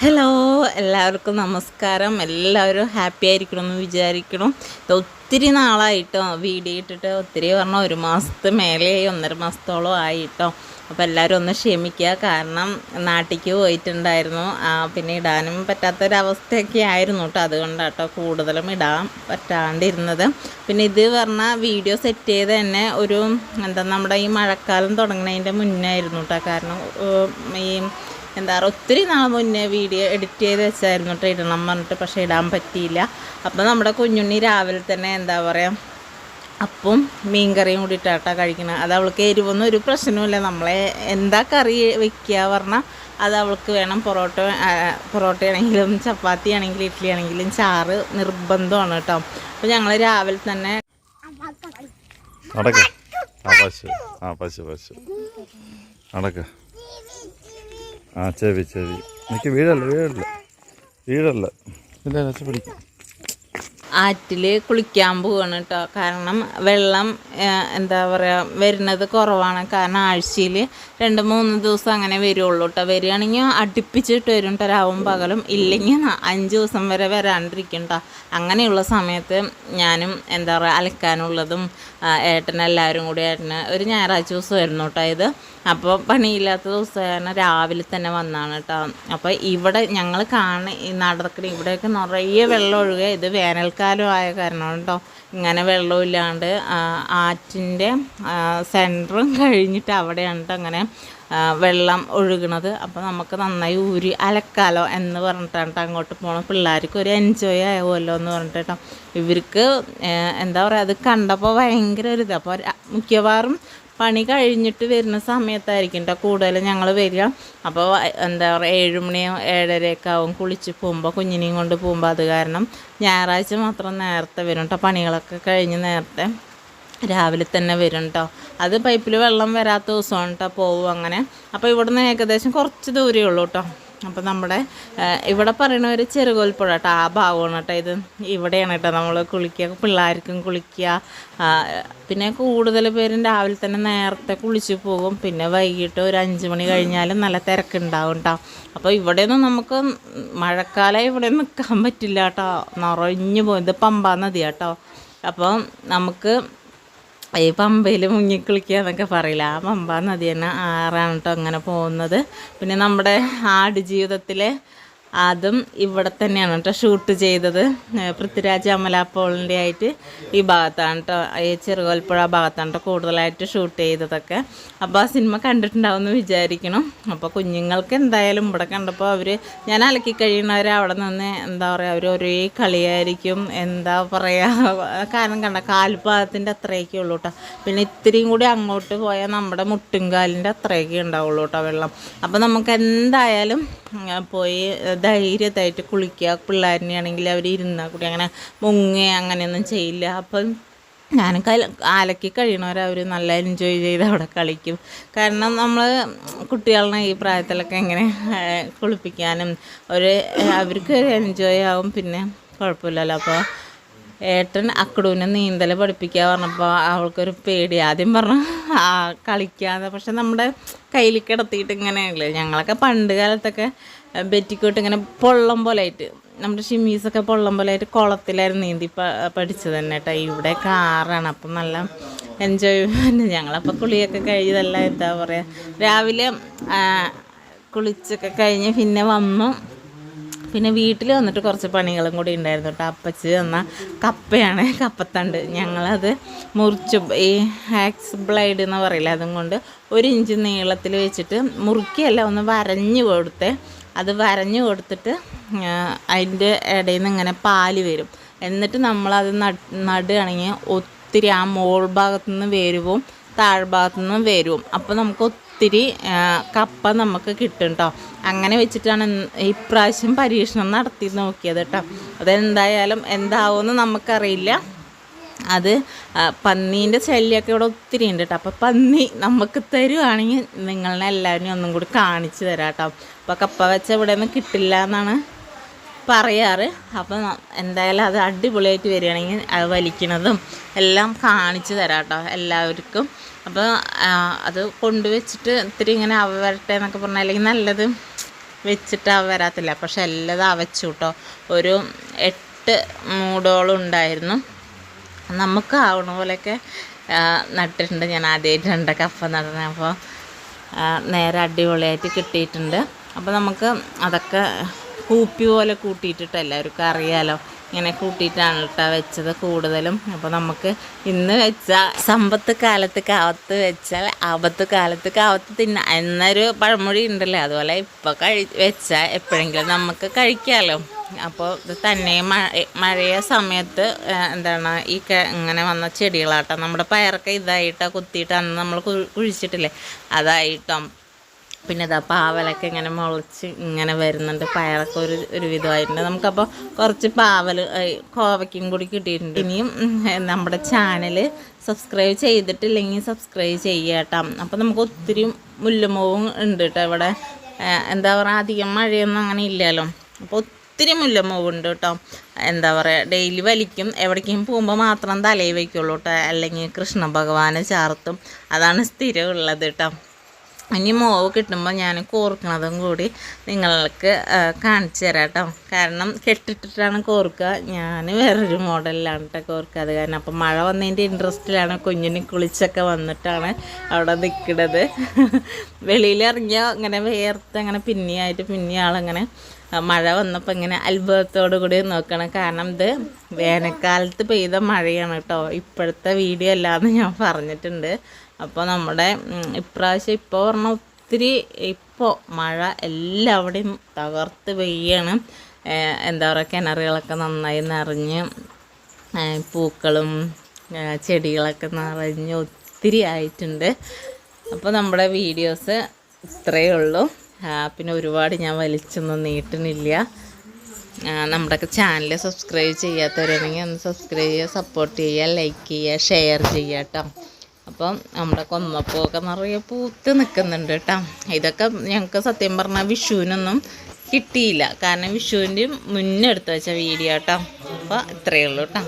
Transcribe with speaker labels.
Speaker 1: Hello എല്ലാവർക്കും നമസ്കാരം. എല്ലാവരും ഹാപ്പി ആയിരിക്കണം എന്ന് വിചാരിക്കണം ഒത്തിരി നാളായിട്ടോ വീഡിയോ ഇട്ടിട്ട് ഒത്തിരി പറഞ്ഞാൽ ഒരു മാസത്തെ മേലെയായി ഒന്നര മാസത്തോളം ആയിട്ടോ. അപ്പോൾ എല്ലാവരും ഒന്ന് ക്ഷമിക്കുക കാരണം നാട്ടിലേക്ക് പോയിട്ടുണ്ടായിരുന്നു. പിന്നെ ഇടാനും പറ്റാത്തൊരവസ്ഥയൊക്കെ ആയിരുന്നു കേട്ടോ. അതുകൊണ്ടാട്ടോ കൂടുതലും ഇടാൻ പറ്റാണ്ടിരുന്നത്. പിന്നെ ഇത് പറഞ്ഞാൽ വീഡിയോ സെറ്റ് ചെയ്ത് തന്നെ ഒരു എന്താ നമ്മുടെ ഈ മഴക്കാലം തുടങ്ങുന്നതിന്റെ മുന്നേ ആയിരുന്നു കേട്ടോ. കാരണം ഈ എന്താ പറയുക ഒത്തിരി നാൾ മുന്നേ വീഡിയോ എഡിറ്റ് ചെയ്ത് വെച്ചായിരുന്നു കേട്ടോ ഇടണം പറഞ്ഞിട്ട് പക്ഷേ ഇടാൻ പറ്റിയില്ല. അപ്പോൾ നമ്മുടെ കുഞ്ഞുണ്ണി രാവിലെ തന്നെ എന്താ പറയുക അപ്പം മീൻ കറിയും കൂടി ഇട്ടാട്ടാ കഴിക്കണം. അത് അവൾക്ക് എരിവൊന്നും ഒരു പ്രശ്നവുമില്ല. നമ്മളെ എന്താ കറി വെക്കുക പറഞ്ഞാൽ അത് അവൾക്ക് വേണം. പൊറോട്ട പൊറോട്ടയാണെങ്കിലും ചപ്പാത്തി ആണെങ്കിലും ഇഡ്ഡലി ആണെങ്കിലും ചാറ് നിർബന്ധമാണ് കേട്ടോ അപ്പോൾ ഞങ്ങൾ രാവിലെ തന്നെ
Speaker 2: നടക്ക. ആ പശു ആ പശു പശു. നടക്ക. ആ ചെവി ചെവി. എനിക്ക് വീടല്ല വീടല്ല. വീഴല്ല ഇല്ല രക്ഷപ്പെടിക്കാം പിടിക്കും?
Speaker 1: ആറ്റിൽ കുളിക്കാൻ പോവാണ് കേട്ടോ കാരണം വെള്ളം എന്താ പറയുക വരുന്നത് കുറവാണ്. കാരണം ആഴ്ചയിൽ രണ്ട് മൂന്ന് ദിവസം അങ്ങനെ വരുള്ളൂ കേട്ടോ വരികയാണെങ്കിൽ അടുപ്പിച്ചിട്ട് വരും കേട്ടോ രാവും പകലും. ഇല്ലെങ്കിൽ അഞ്ച് ദിവസം വരെ വരാണ്ടിരിക്കും കേട്ടോ അങ്ങനെയുള്ള സമയത്ത് ഞാനും എന്താ പറയുക അലക്കാനുള്ളതും ഏട്ടനെല്ലാവരും കൂടി ഏട്ടന് ഒരു ഞായറാഴ്ച ദിവസം വരുന്നു കേട്ടോ ഇത്. അപ്പോൾ പണിയില്ലാത്ത ദിവസം രാവിലെ തന്നെ വന്നാണ് കേട്ടോ അപ്പോൾ ഇവിടെ ഞങ്ങൾ കാണ ഈ നടക്കണ ഇവിടെയൊക്കെ നിറയെ വെള്ളം ഒഴുകുക. ഇത് വേനൽക്കാലം ആയ കാരണം കേട്ടോ. ഇങ്ങനെ വെള്ളമില്ലാണ്ട് ആറ്റിന്റെ സെന്ററും കഴിഞ്ഞിട്ട് അവിടെയാണ് അങ്ങനെ വെള്ളം ഒഴുകണത്. അപ്പോൾ നമുക്ക് നന്നായി ഊരി അലക്കാലോ എന്ന് പറഞ്ഞിട്ടാണ് അങ്ങോട്ട് പോകണം പിള്ളേർക്ക് ഒരു എൻജോയ് ആവുമല്ലോ എന്ന് പറഞ്ഞിട്ട് ഇവർക്ക് എന്താ പറയുക അത് കണ്ടപ്പോൾ ഭയങ്കര ഒരു ഇത്. അപ്പോൾ മിക്കവാറും പണി കഴിഞ്ഞിട്ട് വരുന്ന സമയത്തായിരിക്കും കേട്ടോ കൂടുതൽ ഞങ്ങൾ വരിക. അപ്പോൾ എന്താ പറയുക ഏഴുമണിയോ ഏഴരയൊക്കെ ആവും കുളിച്ച് പോകുമ്പോൾ കുഞ്ഞിനെയും കൊണ്ട് പോകുമ്പോൾ അത് കാരണം ഞായറാഴ്ച മാത്രം നേരത്തെ വരും കേട്ടോ പണികളൊക്കെ കഴിഞ്ഞ് നേരത്തെ രാവിലെ തന്നെ വരും കേട്ടോ അത് പൈപ്പിൽ വെള്ളം വരാത്ത ദിവസമാണ് കേട്ടോ പോവും അങ്ങനെ. അപ്പോൾ ഇവിടുന്ന് ഏകദേശം കുറച്ച് ദൂരമേ ഉള്ളൂ കേട്ടോ അപ്പോൾ നമ്മുടെ ഇവിടെ പറയണ ഒരു ചെറുകോൽപ്പുഴ കേട്ടോ ആ ഭാഗമാണ് കേട്ടോ ഇത്. ഇവിടെയാണ് കേട്ടോ നമ്മൾ കുളിക്കുക. പിള്ളേർക്കും കുളിക്കുക. പിന്നെ കൂടുതൽ പേരും രാവിലെ തന്നെ നേരത്തെ കുളിച്ച് പോകും. പിന്നെ വൈകിട്ട് ഒരു അഞ്ച് മണി കഴിഞ്ഞാലും നല്ല തിരക്കുണ്ടാവും കേട്ടോ. അപ്പോൾ ഇവിടെയൊന്നും നമുക്ക് മഴക്കാലം ഇവിടെ നിൽക്കാൻ പറ്റില്ല കേട്ടോ. നിറഞ്ഞു പോകും ഇത് പമ്പാ നദി കേട്ടോ. അപ്പോൾ നമുക്ക് ഈ പമ്പയിൽ മുങ്ങിക്കുളിക്കുക എന്നൊക്കെ പറയില്ല? ആ പമ്പ നദി തന്നെ ആറാണ് കേട്ടോ അങ്ങനെ പോകുന്നത്. പിന്നെ നമ്മുടെ ആട് ജീവിതത്തിലെ അതും ഇവിടെ തന്നെയാണ് കേട്ടോ ഷൂട്ട് ചെയ്തത്. പൃഥ്വിരാജ് അമലാപ്പോളിന്റെ ആയിട്ട് ഈ ഭാഗത്താണ് കേട്ടോ ഈ ചെറുകോൽപ്പുഴ ഭാഗത്താണ് കേട്ടോ കൂടുതലായിട്ട് ഷൂട്ട് ചെയ്തതൊക്കെ. അപ്പോൾ ആ സിനിമ കണ്ടിട്ടുണ്ടാവുമെന്ന് വിചാരിക്കണം. അപ്പോൾ കുഞ്ഞുങ്ങൾക്ക് എന്തായാലും ഇവിടെ കണ്ടപ്പോൾ അവർ ഞാൻ അലക്കി കഴിയുന്നവർ അവിടെ നിന്ന് എന്താ പറയുക അവർ ഒരേ കളിയായിരിക്കും. എന്താ പറയുക കാരണം കണ്ട കാൽപാദത്തിന്റെ അത്രയൊക്കെ ഉള്ളൂ കേട്ടോ പിന്നെ ഇത്രയും കൂടി അങ്ങോട്ട് പോയാൽ നമ്മുടെ മുട്ടുംകാലിന്റെ അത്രയൊക്കെ ഉണ്ടാവുള്ളൂ കേട്ടോ വെള്ളം. അപ്പോൾ നമുക്ക് എന്തായാലും പോയി ധൈര്യത്തായിട്ട് കുളിക്കുക. പിള്ളേരിനെ ആണെങ്കിൽ അവർ ഇരുന്നാൽ കൂടി അങ്ങനെ മുങ്ങുക അങ്ങനെയൊന്നും ചെയ്യില്ല. അപ്പം ഞാൻ കല അലക്കി കഴിയണവരെ അവർ നല്ല എൻജോയ് ചെയ്ത് അവിടെ കളിക്കും. കാരണം നമ്മൾ കുട്ടികളെ ഈ പ്രായത്തിലൊക്കെ എങ്ങനെ കുളിപ്പിക്കാനും ഒരു അവർക്ക് എൻജോയ് ആവും. പിന്നെ കുഴപ്പമില്ലല്ലോ. അപ്പോൾ ഏട്ടൻ അക്കടൂനെ നീന്തൽ പഠിപ്പിക്കുക പറഞ്ഞപ്പോൾ അവൾക്കൊരു പേടി. ആദ്യം പറഞ്ഞു ആ കളിക്കാതെ പക്ഷെ നമ്മുടെ കയ്യിൽ കിടത്തിയിട്ട് ഇങ്ങനെയല്ലേ? ഞങ്ങളൊക്കെ പണ്ട് കാലത്തൊക്കെ ബെറ്റിക്കോട്ട് ഇങ്ങനെ പൊള്ളം പോലെ ആയിട്ട് നമ്മുടെ ഷിമീസൊക്കെ പൊള്ളം പോലെ ആയിട്ട് കുളത്തിലായിരുന്നു നീന്തി പഠിച്ചത് തന്നെ കേട്ടോ ഇവിടെ കാറാണ്. അപ്പം നല്ല എൻജോയ്മെന്റ് ഞങ്ങളപ്പോൾ കുളിയൊക്കെ കഴിഞ്ഞതല്ല എന്താ പറയുക രാവിലെ കുളിച്ചൊക്കെ കഴിഞ്ഞ് പിന്നെ വന്നു. പിന്നെ വീട്ടിൽ വന്നിട്ട് കുറച്ച് പണികളും കൂടി ഉണ്ടായിരുന്നു കേട്ടോ അപ്പച്ചി തന്ന കപ്പയാണ് കപ്പത്തണ്ട്. ഞങ്ങളത് മുറിച്ചു ഈ ഹാക്സ് ബ്ലൈഡ് എന്ന് പറയില്ല അതും കൊണ്ട് ഒരു ഇഞ്ച് നീളത്തിൽ വെച്ചിട്ട് മുറുക്കിയല്ല ഒന്ന് വരഞ്ഞു കൊടുത്തേ. അത് വരഞ്ഞു കൊടുത്തിട്ട് അതിന്റെ ഇടയിൽ നിന്ന് ഇങ്ങനെ പാൽ വരും. എന്നിട്ട് നമ്മളത് നട് നടുകയാണെങ്കിൽ ഒത്തിരി ആ മോൾ ഭാഗത്തു നിന്ന് വരുവും താഴ്ഭാഗത്തു നിന്നും വരും. അപ്പോൾ നമുക്ക് ഒത്തിരി കപ്പ നമുക്ക് കിട്ടും കേട്ടോ അങ്ങനെ വെച്ചിട്ടാണ് ഇപ്രാവശ്യം പരീക്ഷണം നടത്തി നോക്കിയത് കേട്ടോ അതെന്തായാലും എന്താവുമെന്ന് നമുക്കറിയില്ല. അത് പന്നീന്റെ ശല്യമൊക്കെ ഇവിടെ ഒത്തിരി ഉണ്ട് കേട്ടോ അപ്പോൾ പന്നി നമുക്ക് തരുവാണെങ്കിൽ നിങ്ങളെ എല്ലാവരും ഒന്നും കൂടി കാണിച്ചു തരാം കേട്ടോ അപ്പോൾ കപ്പ വെച്ച ഇവിടെ നിന്ന് കിട്ടില്ല എന്നാണ് പറയാറ്. അപ്പം എന്തായാലും അത് അടിപൊളിയായിട്ട് വരികയാണെങ്കിൽ അത് വലിക്കണതും എല്ലാം കാണിച്ചു തരാം കേട്ടോ എല്ലാവർക്കും അപ്പോൾ അത് കൊണ്ടുവച്ചിട്ട് ഇത്തിരി ഇങ്ങനെ അവ വരട്ടെ എന്നൊക്കെ പറഞ്ഞാൽ അല്ലെങ്കിൽ നല്ലത് വെച്ചിട്ട് അവ വരാത്തില്ല. പക്ഷെ എല്ലാം വെച്ചു കേട്ടോ ഒരു എട്ട് മൂടോളം ഉണ്ടായിരുന്നു. നമുക്ക് ആവണ പോലെയൊക്കെ നട്ടിട്ടുണ്ട്. ഞാൻ ആദ്യമായിട്ടുണ്ട് കപ്പ നടന്ന. അപ്പോൾ നേരെ അടിപൊളിയായിട്ട് കിട്ടിയിട്ടുണ്ട്. അപ്പോൾ നമുക്ക് അതൊക്കെ കൂപ്പി പോലെ കൂട്ടിയിട്ടിട്ട് എല്ലാവർക്കും അറിയാലോ. ഇങ്ങനെ കൂട്ടിയിട്ടാണ് കേട്ടോ വെച്ചത് കൂടുതലും. അപ്പോൾ നമുക്ക് ഇന്ന് വെച്ച സമ്പത്ത് കാലത്ത് കാവത്ത് വെച്ചാൽ ആപത്ത് കാലത്ത് കാവത്ത് തിന്ന എന്നൊരു പഴമൊഴി ഉണ്ടല്ലോ. അതുപോലെ ഇപ്പോൾ കഴി വെച്ചാൽ എപ്പോഴെങ്കിലും നമുക്ക് കഴിക്കാമല്ലോ അപ്പോൾ ഇത് തന്നെ മഴ മഴയ സമയത്ത് എന്താണ് ഈ ഇങ്ങനെ വന്ന ചെടികളാട്ടോ. നമ്മുടെ പയറൊക്കെ ഇതായിട്ടോ കുത്തിയിട്ട് അന്ന് നമ്മൾ കുഴി- കുഴിച്ചിട്ടില്ലേ. അതായിട്ടോ പിന്നെ ഇതാ പാവലൊക്കെ ഇങ്ങനെ മുളച്ച് ഇങ്ങനെ വരുന്നുണ്ട്. പയറൊക്കെ ഒരു ഒരു വിധമായിട്ടുണ്ട്. നമുക്കപ്പോൾ കുറച്ച് പാവൽ കോവയ്ക്കും കൂടി കിട്ടിയിട്ടുണ്ട്. ഇനിയും നമ്മുടെ ചാനൽ സബ്സ്ക്രൈബ് ചെയ്തിട്ടില്ലെങ്കിൽ സബ്സ്ക്രൈബ് ചെയ്യാട്ടോ അപ്പോൾ നമുക്ക് ഒത്തിരി മുല്ലമോവും ഉണ്ട് കേട്ടോ ഇവിടെ. എന്താ പറയുക അധികം മഴയൊന്നും അങ്ങനെ ഇല്ലല്ലോ. അപ്പോൾ ഒത്തിരി മുല്ലമൂവുണ്ട് കേട്ടോ. എന്താ പറയുക ഡെയിലി വലിക്കും. എവിടേക്കും പോകുമ്പോൾ മാത്രം തലയിൽ വയ്ക്കുള്ളൂ കേട്ടോ. അല്ലെങ്കിൽ കൃഷ്ണ ഭഗവാനെ ചാർത്തും. അതാണ് സ്ഥിരമുള്ളത് കേട്ടോ. ഇനി മോവ് കിട്ടുമ്പോൾ ഞാൻ കോർക്കണതും കൂടി നിങ്ങൾക്ക് കാണിച്ചു തരാം കേട്ടോ കാരണം കെട്ടിട്ടിട്ടാണ് കോർക്കുക ഞാൻ വേറൊരു മോഡലിലാണ് കേട്ടോ കോർക്കുക അത് കാരണം അപ്പം മഴ വന്നതിന്റെ ഇൻട്രസ്റ്റിലാണ് കുഞ്ഞിന് കുളിച്ചൊക്കെ വന്നിട്ടാണ് അവിടെ നിൽക്കുന്നത് വെളിയിലിറങ്ങിയാൽ ഇങ്ങനെ വേർത്ത് അങ്ങനെ പിന്നെയായിട്ട് പിന്നെ ആളങ്ങനെ മഴ വന്നപ്പോൾ ഇങ്ങനെ അത്ഭുതത്തോടു കൂടി നോക്കണം. കാരണം ഇത് വേനൽക്കാലത്ത് പെയ്ത മഴയാണ് കേട്ടോ ഇപ്പോഴത്തെ വീഡിയോ അല്ലാന്ന് ഞാൻ പറഞ്ഞിട്ടുണ്ട്. അപ്പോൾ നമ്മുടെ ഇപ്രാവശ്യം ഇപ്പോൾ പറഞ്ഞാൽ ഒത്തിരി ഇപ്പോൾ മഴ എല്ലാവിടെയും തകർത്ത് പെയ്യാണ്. എന്താ പറയുക കിണറുകളൊക്കെ നന്നായി നിറഞ്ഞ് പൂക്കളും ചെടികളൊക്കെ നിറഞ്ഞ് ഒത്തിരി ആയിട്ടുണ്ട്. അപ്പോൾ നമ്മുടെ വീഡിയോസ് ഇത്രയേ ഉള്ളൂ. പിന്നെ ഒരുപാട് ഞാൻ വലിച്ചൊന്നും നീട്ടുന്നില്ല. നമ്മുടെ ചാനൽ സബ്സ്ക്രൈബ് ചെയ്യാത്തവരാണെങ്കിൽ ഒന്ന് സബ്സ്ക്രൈബ് ചെയ്യുക സപ്പോർട്ട് ചെയ്യുക ലൈക്ക് ചെയ്യുക ഷെയർ ചെയ്യുക കേട്ടോ. അപ്പം നമ്മുടെ കൊന്നപ്പൂവൊക്കെ നിറയെ പൂത്ത് നിൽക്കുന്നുണ്ട് കേട്ടോ. ഇതൊക്കെ ഞങ്ങൾക്ക് സത്യം പറഞ്ഞാൽ വിഷുവിനൊന്നും കിട്ടിയില്ല. കാരണം വിഷുവിന്റെ മുന്നേ എടുത്ത് വെച്ച വീഡിയോ കേട്ടോ അപ്പോൾ ഇത്രയേ ഉള്ളൂ കേട്ടോ